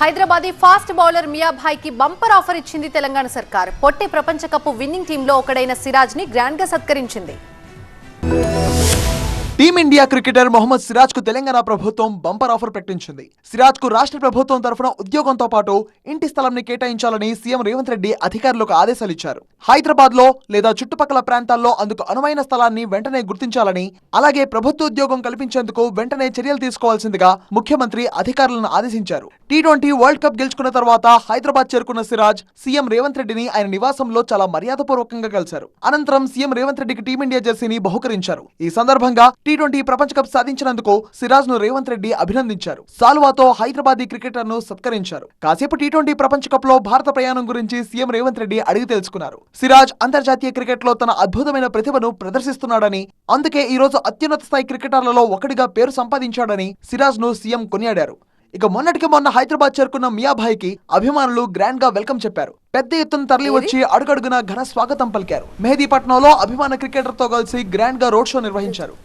Hyderabadi fast bowler మియాభాయ్కి bumper offer ఇచ్చింది తెలంగాణ సర్కార్. పొట్టి ప్రపంచ కప్ విన్నింగ్ టీంలో ఒకడైన సిరాజ్ని గ్రాండ్గా సత్కరించింది. టీమిండియా క్రికెటర్ మొహమ్మద్ సిరాజ్కు తెలంగాణ ప్రభుత్వం బంపర్ ఆఫర్ ప్రకటించింది. సిరాజ్కు రాష్ట్ర ప్రభుత్వం తరఫున ఉద్యోగంతో పాటు ఇంటి స్థలంని కేటాయించాలని సీఎం రేవంత్ రెడ్డి అధికారులకు ఆదేశాలు ఇచ్చారు. హైదరాబాద్లో లేదా చుట్టుపక్కల ప్రాంతాల్లో అందుకు అనువైన స్థలాన్ని వెంటనే గుర్తించాలని అలాగే ప్రభుత్వ ఉద్యోగం కల్పించేందుకు వెంటనే చర్యలు తీసుకోవాల్సిందిగా ముఖ్యమంత్రి అధికారులను ఆదేశించారు. టీ ట్వంటీ వరల్డ్ కప్ గెలుచుకున్న తర్వాత హైదరాబాద్ చేరుకున్న సిరాజ్ సీఎం రేవంత్ రెడ్డిని ఆయన నివాసంలో చాలా మర్యాదపూర్వకంగా కలిశారు. అనంతరం సీఎం రేవంత్ రెడ్డికి టీమిండియా జెర్సీని బహుకరించారు. ఈ సందర్భంగా టీ ట్వంటీ ప్రపంచ కప్ సాధించినందుకు సిరాజ్ను రేవంత్ రెడ్డి అభినందించారు. సాల్వాతో హైదరాబాదీ క్రికెటర్ను సత్కరించారు. కాసేపు టీ ట్వంటీ ప్రపంచ కప్లో భారత ప్రయాణం గురించి సీఎం రేవంత్ రెడ్డి అడిగి తెలుసుకున్నారు. సిరాజ్ అంతర్జాతీయ క్రికెట్లో తన అద్భుతమైన ప్రతిభను ప్రదర్శిస్తున్నాడని అందుకే ఈ రోజు అత్యున్నత స్థాయి క్రికెటర్లలో ఒకటిగా పేరు సంపాదించాడని సిరాజ్ను సీఎం కొనియాడారు. ఇక మొన్నటికి మొన్న హైదరాబాద్ చేరుకున్న మియాభాయ్కి అభిమానులు గ్రాండ్గా వెల్కమ్ చెప్పారు. పెద్ద ఎత్తున తరలి వచ్చి అడుగడుగున ఘన స్వాగతం పలికారు. మెహదీపట్నంలో అభిమాన క్రికెటర్తో కలిసి గ్రాండ్గా రోడ్ షో నిర్వహించారు.